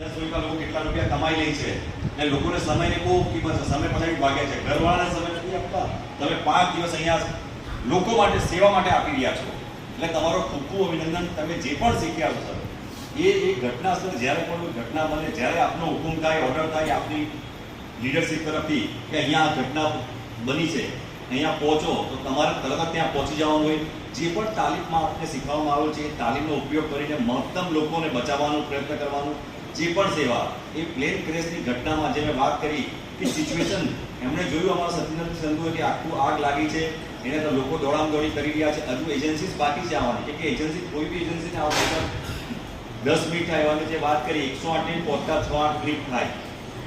તમારો ખૂબ અભિનંદન. ઘટના બને, જ્યારે આપનો થાય ઓર્ડર થાય આપની લીડરશિપ તરફથી કે અહીંયા ઘટના બની છે, અહીંયા પહોંચો, તો તમારે તરત ત્યાં પહોંચી જવાનું હોય. જે પણ તાલીમમાં આપને શીખવવામાં આવેલ છે, એ તાલીમનો ઉપયોગ કરીને મહત્તમ લોકોને બચાવવાનો પ્રયત્ન કરવાનું જે પણ સેવા, એ પ્લેન ક્રેશની ઘટનામાં જે મેં વાત કરી કે સિચ્યુએશન એમણે જોયું અમારા સત્યેન્દ્ર સંધુએ કે આખું આગ લાગી છે, એને તો લોકો દોડામ દોડી કરી રહ્યા છે. હજુ એજન્સીસ બાકી છે આવવાની. કે એજન્સી કોઈ બી એજન્સીને આવવા દસ મિનિટ આવવાની જે વાત કરી, એકસો આઠ મિનિટ પહોંચતા છ આઠ મિનિટ થાય.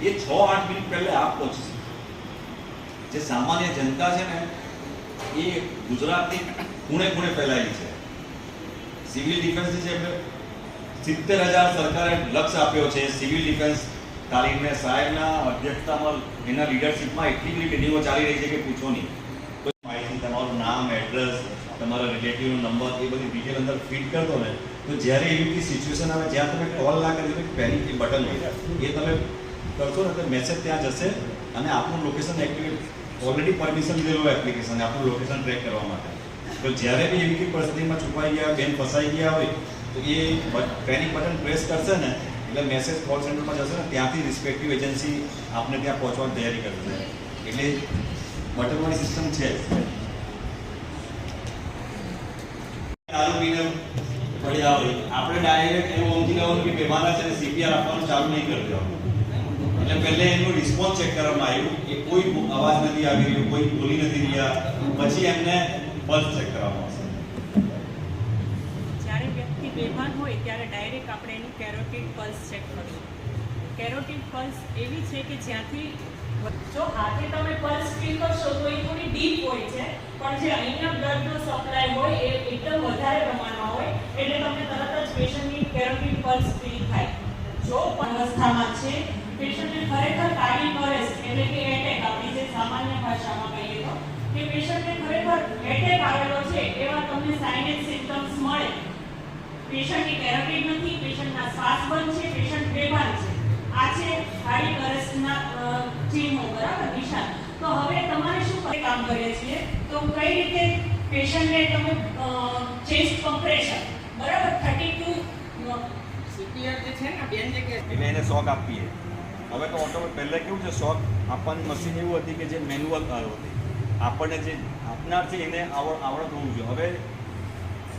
એ છ આઠ મિનિટ પહેલાં આપ પહોંચી જે સામાન્ય જનતા છે ને, એ ગુજરાતની ખૂણે ખૂણે ફેલાયેલી છે. સિવિલ ડિફેન્સની છે સિત્તેર હજાર સરકારે લક્ષ્ય આપ્યો છે સિવિલ ડિફેન્સ તાલીમને સાહેબના અધ્યક્ષતામાં એના લીડરશિપમાં એટલી બધી ટ્રેનિંગો ચાલી રહી છે કે પૂછો નહીં. માહિતી, તમારું નામ, એડ્રેસ, તમારા રિલેટિવનો નંબર, એ બધી ડિટેલ અંદર ફિટ કરતો ને તો જ્યારે એવી બધી સિચ્યુએશન આવે, જ્યાં તમે કોલ ના કરી પેનિક બટન હોય. એ તમે કરશો ને, તો મેસેજ ત્યાં જશે અને આપણું લોકેશન એક્ટિવેટ ઓલરેડી પરમિશન લીધેલું એપ્લિકેશન આપણું લોકેશન ટ્રેક કરવા માટે. તો જ્યારે બી એવી પરિસ્થિતિમાં છુપાઈ ગયા, બેન ફસાઈ ગયા હોય તો એ પેનિક બટન પ્રેસ કરશે ને એટલે મેસેજ કોલ સેન્ટરમાં જશે ને ત્યાંથી રિસ્પેક્ટિવ એજન્સી આપને ત્યાં પહોંચવાની તૈયારી કરશે એટલે બટનવાળી સિસ્ટમ છે દારૂ પીને પડ્યા હોય આપણે ડાયરેક્ટ એવું સમજી લેવાનું કે બેમાના છે ને સીપીઆર આપવાનું ચાલુ નહીં કરી દેવાનું એટલે પહેલે એનું રિસ્પોન્સ ચેક કરવામાં આવ્યું કે કોઈ અવાજ નથી આવી રહ્યો કોઈ બોલી નથી રહ્યા પછી એમને પલ્સ ચેક કરવામાં આવશે જ્યારે વ્યક્તિ બેભાન હોય ત્યારે ડાયરેક્ટ આપણે એનું કેરોટિક પલ્સ ચેક કરશું. કેરોટિક પલ્સ એવી છે કે જ્યાંથી જો હાથે તમે પલ્સ ફીલ કરશો તો એ થોડી ડીપ હોય છે, પણ જે અહીંયા બ્લડનો સપ્લાય હોય એ એકદમ વધારે પ્રમાણમાં હોય, એટલે તમને તરત જ પેશન્ટની કેરોટિક પલ્સ ફીલ થાય. જો અવસ્થામાં છે, પેશન્ટને ખરેખર કાળી કરે એટલે કે એટેક આપણી જે સામાન્ય ભાષામાં કહીએ તો, કે પેશન્ટને ખરેખર એટેક આવેલો છે, એવા તમને સાઇન એન્ડ સિમ્પટમ્સ મળે. પેશન્ટની કેરોટિડ નથી પેશન્ટના શ્વાસ બંધ છે પેશન્ટ બેભાન છે. આ છે હાડી કરસના ચિહ્નો બરાબર નિશાન. તો હવે તમારે શું કરે કામ કરીએ છીએ? તો કઈ રીતે પેશન્ટને તમે ચેસ્ટ કમ્પ્રેશન બરાબર 32 સીપીઆર જે છે ને બેન જે કે એટલે એને શોક આપીએ. હવે તો ઓટો પહેલે કેવું છે શોક આપવાની મશીન એવું હતી કે જે મેન્યુઅલ હતી આપણને જે આપનાર છે એને આવડ આવડત હોવું જોઈએ. હવે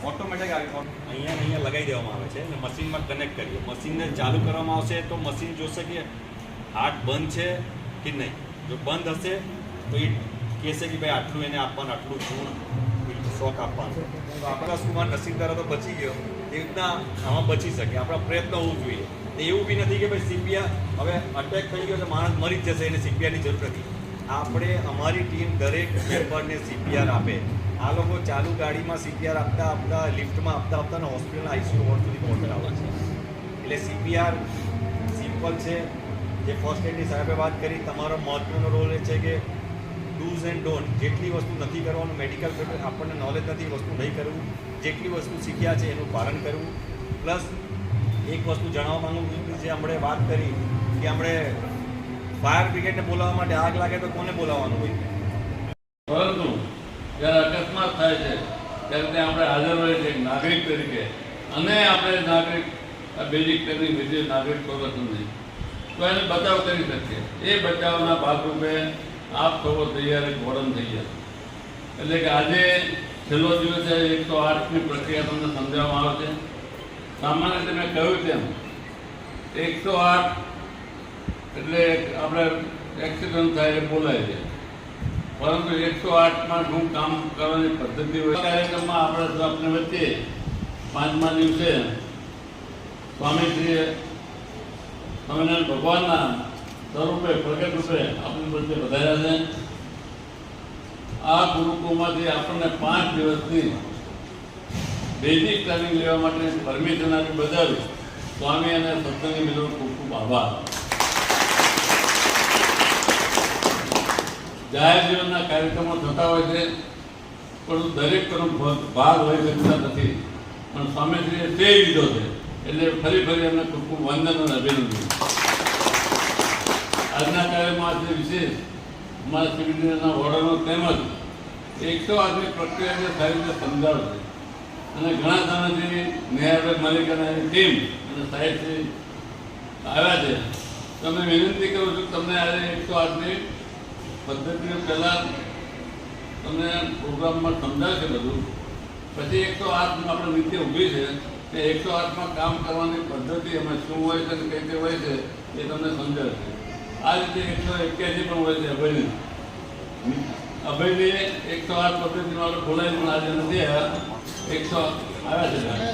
ઓટોમેટિક આવી અહીંયા અહીંયા લગાવી દેવામાં આવે છે અને મશીનમાં કનેક્ટ કરીએ. મશીનને ચાલુ કરવામાં આવશે તો મશીન જોશે કે હાર્ટ બંધ છે કે નહીં. જો બંધ હશે તો એ કહેશે કે ભાઈ આટલું એને આપવાનું, આટલું જૂન શોખ આપવાનું. તો આપણા કુમાર નસીબ દ્વારા તો બચી ગયો. એ રીતના આમાં બચી શકે. આપણા પ્રયત્ન હોવું જોઈએ. એવું બી નથી કે ભાઈ સીપીઆર હવે અટેક થઈ ગયો તો માણસ મરી જ જશે, એને સીપીઆરની જરૂર નથી. આપણે, અમારી ટીમ દરેક મેમ્બરને સીપીઆર આપે. આ લોકો ચાલુ ગાડીમાં સીપીઆર આપતા આપતા, લિફ્ટમાં આપતા આપતા અને હોસ્પિટલના આઈસીયુ વોર્ડ સુધી પહોંચાડવા છે. એટલે સીપીઆર સિમ્પલ છે. જે ફર્સ્ટ એડની સાહેબે વાત કરી, તમારો મહત્વનો રોલ એ છે કે ડૂઝ એન્ડ ડોન્ટ જેટલી વસ્તુ નથી કરવાનું મેડિકલ ફિલ્ડ આપણને નોલેજ નથી વસ્તુ નહીં કરવું, જેટલી વસ્તુ શીખ્યા છે એનું પાલન કરવું. પ્લસ એક વસ્તુ જણાવવા માગું છું કે જે આપણે વાત કરી, કે આપણે ફાયર બ્રિગેડને બોલાવવા માટે આગ લાગે તો કોને બોલાવવાનું હોય? થાય છે. ત્યારે ત્યાં આપણે હાજર હોય છે નાગરિક તરીકે. અને આપણે નાગરિક બેઝિક ટ્રેનિંગ બીજી નાગરિક પ્રવર્તન નહીં તો એને બચાવ કરી શકીએ. એ બચાવના ભાગરૂપે આપ સૌ તૈયાર, એક વોર્ડન થઈ ગયા એટલે કે આજે છેલ્લો દિવસ એકસો આઠની પ્રક્રિયા તમને સમજાવવામાં આવે છે સામાન્ય રીતે મેં કહ્યું તેમ, એકસો આઠ એટલે આપણે એક્સિડન્ટ થાય એ બોલાય છે. પરંતુ એકસો આઠમાં શું કામ કરવાની પદ્ધતિ હોય. કાર્યક્રમમાં આપણે તો વચ્ચે પાંચમા દિવસે સ્વામીશ્રીએ સ્વામિનારાયણ ભગવાનના સ્વરૂપે, પ્રગટ રૂપે આપણી વચ્ચે વધાર્યા છે. આ ગુરુકુમાંથી આપણને પાંચ દિવસની બેઝિક ટ્રેનિંગ લેવા માટે પરમિશન આપી બદલ સ્વામી અને સત્સંગી મિત્રો ખૂબ ખૂબ આભાર. જાહેર જીવનના કાર્યક્રમો થતા હોય છે, પરંતુ દરેક તરફ ભાગ હોય શકતા નથી પણ સ્વામીશ્રીએ તે લીધો છે, એટલે ફરી ફરી એમને ખૂબ ખૂબ વંદન અને અભિનંદન. આજના કાર્યમાં આજે વિશેષ અમારા સિવિલના વોર્ડનો તેમજ એકસો આદમી પ્રક્રિયાને સારી રીતે સમજાવે છે અને ઘણા સમયથી નેહાભાઈ મલિક અને ટીમ અને સાહેબશ્રી આવ્યા છે તમે વિનંતી કરું છું તમને આજે એકસો આઠની પદ્ધતિઓ પહેલાં તમને પ્રોગ્રામમાં સમજાવશે બધું. પછી એકસો આઠ આપણે નીચે ઊભી છે તે એકસો આઠમાં કામ કરવાની પદ્ધતિ એમાં શું હોય છે અને કઈ કઈ હોય છે એ તમને સમજાશે. આ રીતે એકસો એક્યાસી પણ હોય છે અભયની. અભયની એકસો આઠ પદ્ધતિમાં આપણે ખોલાય પણ આજે નથી આવ્યા. એકસો આવ્યા છે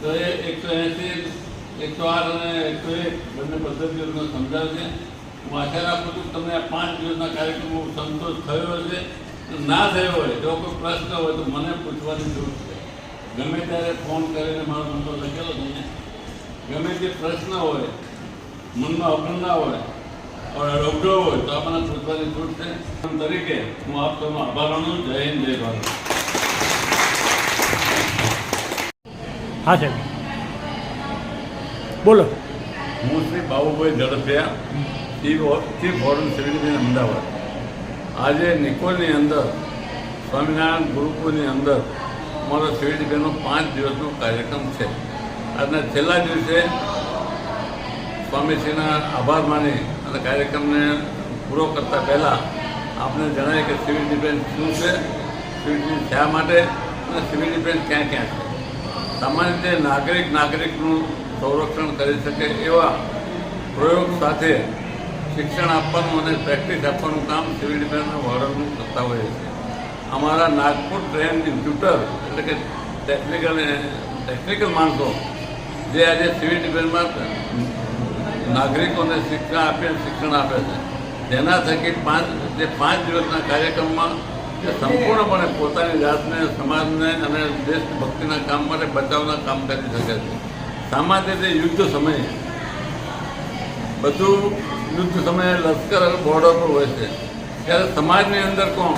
તો એ એકસો એંસી, એકસો આઠ અને એકસો એક બંને પદ્ધતિઓ તમને સમજાવશે. હું આશા રાખું છું તમને આ પાંચ દિવસના કાર્યક્રમો સંતોષ થયો હશે. ના થયો હોય જો કોઈ પ્રશ્ન હોય તો મને પૂછવાની જરૂર છે. ગમે ત્યારે ફોન કરીને મારો નંબર લખેલો છે ગમે તે પ્રશ્ન હોય મનમાં અવગણના હોય और અવગણો હોય તો આપણને પૂછવાની જરૂર છે. તરીકે હું આપ સૌનો આભાર માનું જય હિન્દ જય ભારત. હા સાહેબ. બોલો. હું Shri Babubhai Zadapiya chief chief warden civil Ahmedabad. આજે નિકોલની અંદર, સ્વામિનારાયણ ગુરુકુળની અંદર અમારો સિવિલ પાંચ દિવસનો કાર્યક્રમ છે. આજના છેલ્લા દિવસે સ્વામીશ્રીના આભાર માની અને કાર્યક્રમને પૂરો કરતા પહેલાં આપને જણાવીએ કે સિવિલ શું છે સિવિલ શા માટે અને સિવિલ ડિફેન્સ ક્યાં ક્યાં છે. સામાન્ય રીતે નાગરિક નાગરિકનું સંરક્ષણ કરી શકે એવા પ્રયોગ સાથે શિક્ષણ આપવાનું અને પ્રેક્ટિસ આપવાનું કામ સિવિલ ડિફેન્સના વોર્ડનનું કરતા હોય છે અમારા નાગપુર ટ્રેન ટ્યુટર એટલે કે ટેકનિકલ ટેકનિકલ માણસો જે આજે સિવિલ ડિફેન્સમાં નાગરિકોને શિક્ષણ આપે શિક્ષણ આપે છે. જેના થકી પાંચ, જે પાંચ દિવસના કાર્યક્રમમાં જે સંપૂર્ણપણે પોતાની જાતને, સમાજને અને દેશભક્તિના કામ માટે, બચાવના કામ કરી શકે છે. સામાન્ય રીતે યુદ્ધ સમયે બધું યુદ્ધ સમયે લશ્કર અને બોર્ડર પર હોય છે. ત્યારે સમાજની અંદર કોણ?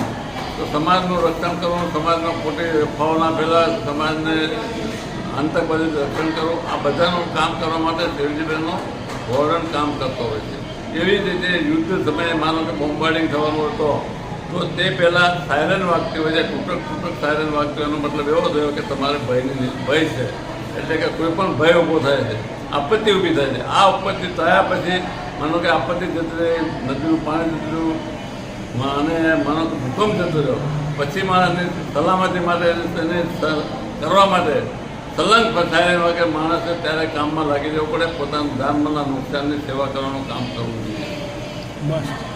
તો સમાજનું રક્ષણ કરવું સમાજમાં ખોટી અફવાઓના પહેલાં સમાજને આતંકવાદી રક્ષણ કરવું, આ બધાનું કામ કરવા માટે સિવિલ ડિફેન્સનો વોર્ડન કામ કરતો હોય છે. એવી રીતે યુદ્ધ સમયે માનો કે બોમ્બાર્ડિંગ થવાનું હતો તો, તે પહેલાં સાયરન વાગતી હોય છે તૂટક તૂટક સાયરન વાગતી એનો મતલબ એવો થયો કે તમારે ભયની ભય છે. એટલે કે કોઈ પણ ભય ઊભો થાય છે, આપત્તિ ઊભી થાય છે. આ આપત્તિ થયા પછી માનો કે આપત્તિ જતી રહી, નદીનું પાણી જતું અને માનો કે ભૂકંપ જતો રહ્યો. પછી માણસની સલામતી માટે તેને કરવા માટે સલંગ થાય વગર માણસે ત્યારે કામમાં લાગી જવું પડે, પોતાના જાનમાલના નુકસાનની સેવા કરવાનું કામ કરવું જોઈએ. મસ્ત